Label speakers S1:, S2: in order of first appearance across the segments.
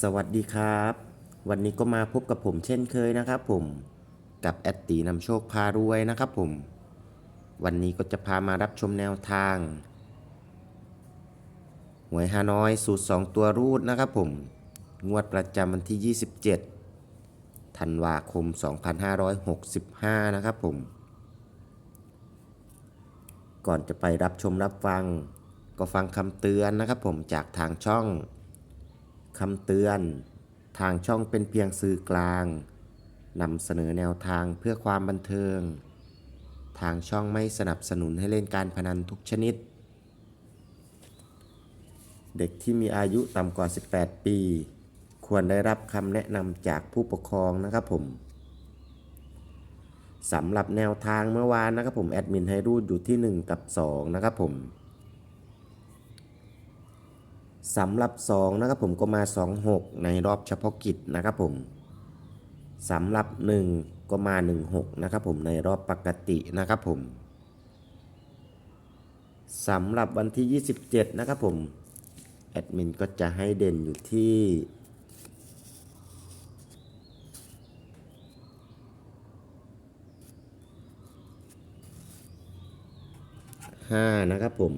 S1: สวัสดีครับ วันนี้ก็มาพบกับผมเช่นเคยนะครับผมกับแอดตีนำโชคพารวยนะครับผม วันนี้ก็จะพามารับชมแนวทาง หวยฮานอยสูตร 2 ตัวรูดนะครับผม งวดประจำวันที่ 27ธันวาคม 2565 นะครับผม ก่อนจะไปรับชมรับฟัง ก็ฟังคำเตือนนะครับผมจากทางช่อง คำเตือน ทางช่องเป็นเพียงสื่อกลางนำเสนอแนวทางเพื่อความบันเทิง ทางช่องไม่สนับสนุนให้เล่นการพนันทุกชนิด เด็กที่มีอายุต่ำกว่า 18 ปี ควรได้รับคำแนะนำจากผู้ปกครองนะครับผมสำหรับแนวทางเมื่อวานนะครับผมแอดมินให้รูดอยู่ที่ 1 กับ 2 นะครับผม สำหรับ 2 นะครับผมก็มา 26 ในรอบเฉพาะกิจนะครับผมสำหรับ 1 ก็มา 16 นะครับผมในรอบปกตินะครับผมสำหรับวันที่ 27 นะครับผมแอดมินก็จะให้เด่นอยู่ที่5นะครับผม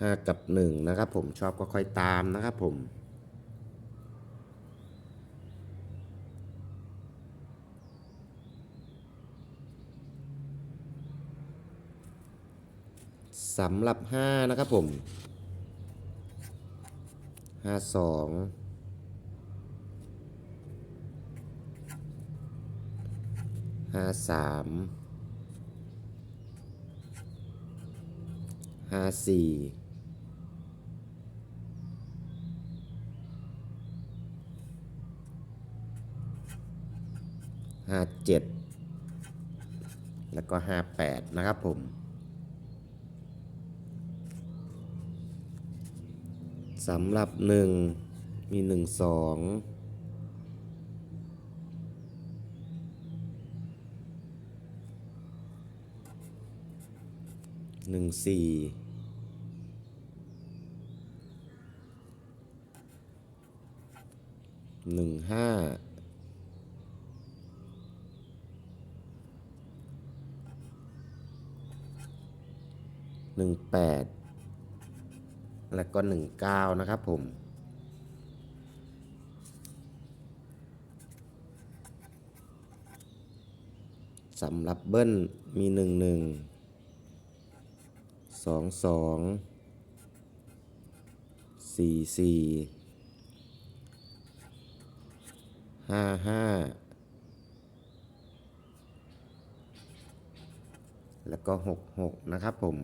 S1: ห้ากับหนึ่งนะครับผมชอบก็ค่อยตามนะครับผมสำหรับห้านะครับผมห้าสองห้าสามห้าสี่ ห้าเจ็ดแล้วก็ห้าแปดนะครับผม สำหรับหนึ่งมีหนึ่งสองหนึ่งสี่หนึ่งห้า หนึ่งแล้วก็ 19 นะครับผม สำหรับเบิ้ลมี 1 1 2 2 4 4 5 5แล้วก็ 6 6 นะครับผม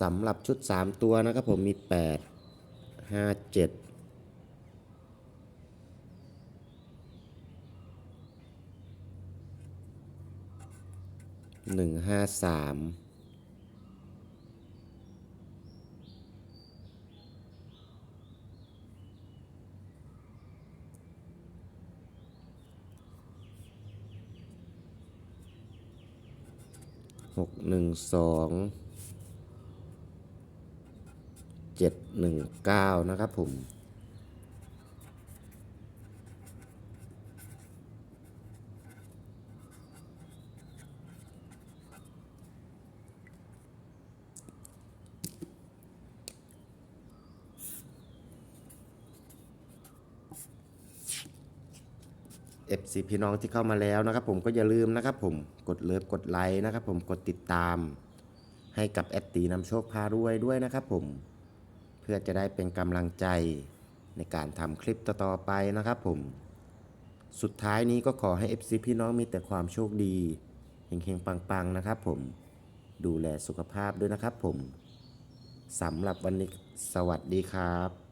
S1: สำหรับชุด 3 ตัวนะครับผมมี 8 5 7 1 5 3 6 1 2 719 นะครับผม FC พี่น้องที่เข้ามาแล้วนะครับผมก็อย่าลืมนะครับผมกดเลิฟกดไลค์นะครับผมกดติดตาม ให้กับแอดตีนำโชคพารวยด้วยนะครับผม เพื่อจะได้เป็นกำลังใจในการทำคลิปต่อๆไปนะครับผม สุดท้ายนี้ก็ขอให้ FC พี่น้องมีแต่ความโชคดีเฮงๆปังๆนะครับผม ดูแลสุขภาพด้วยนะครับผมสำหรับวันนี้สวัสดีครับ